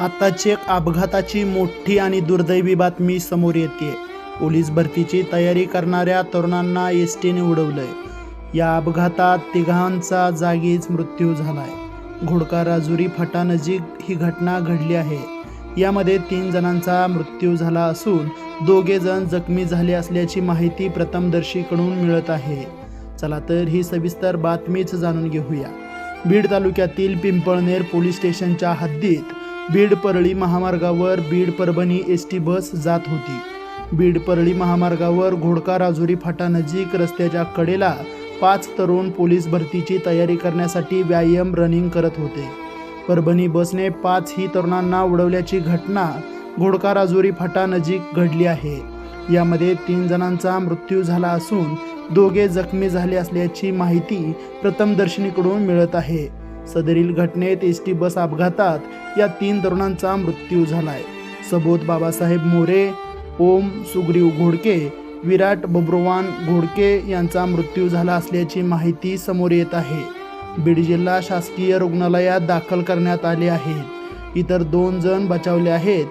आताची एक अपघाताची मोठी आणि दुर्दैवी बातमी समोर येते पोलीस भरतीची तयारी करणाऱ्या तरुणांना एस टीने उडवलंय. या अपघातात तिघांचा जागीच मृत्यू झालाय. घोडका राजुरी फटानजीक ही घटना घडली आहे. यामध्ये तीन जणांचा मृत्यू झाला असून दोघे जण जखमी झाले असल्याची माहिती प्रथमदर्शीकडून मिळत आहे. चला तर ही सविस्तर बातमीच जाणून घेऊया. बीड तालुक्यातील पिंपळनेर पोलीस स्टेशनच्या हद्दीत बीड परळी महामार्गावर Beed Parbhani S T bus जात होती. बीड परळी महामार्गावर घोडका राजुरी फाटानजीक रस्त्याच्या कडेला पाच तरुण पोलीस भरतीची तयारी करण्यासाठी व्यायाम रनिंग करत होते. परभणी बसने पाच ही तरुणांना उडवल्याची घटना घोडका राजुरी फाटानजीक घडली आहे. यामध्ये तीन जणांचा मृत्यू झाला असून दोघे जखमी झाले असल्याची माहिती प्रथमदर्शनीकडून मिळत आहे. सदरील घटनेत एस टी बस अपघातात या तीन तरुणांचा मृत्यू झालाय. सबोध बाबासाहेब मोरे ओम सुग्रीव घोडके विराट बब्रुवान घोडके यांचा मृत्यू झाला असल्याची माहिती समोर येत आहे. बीड जिल्हा शासकीय रुग्णालयात दाखल करण्यात आले आहेत. इतर दोन जण बचावले आहेत.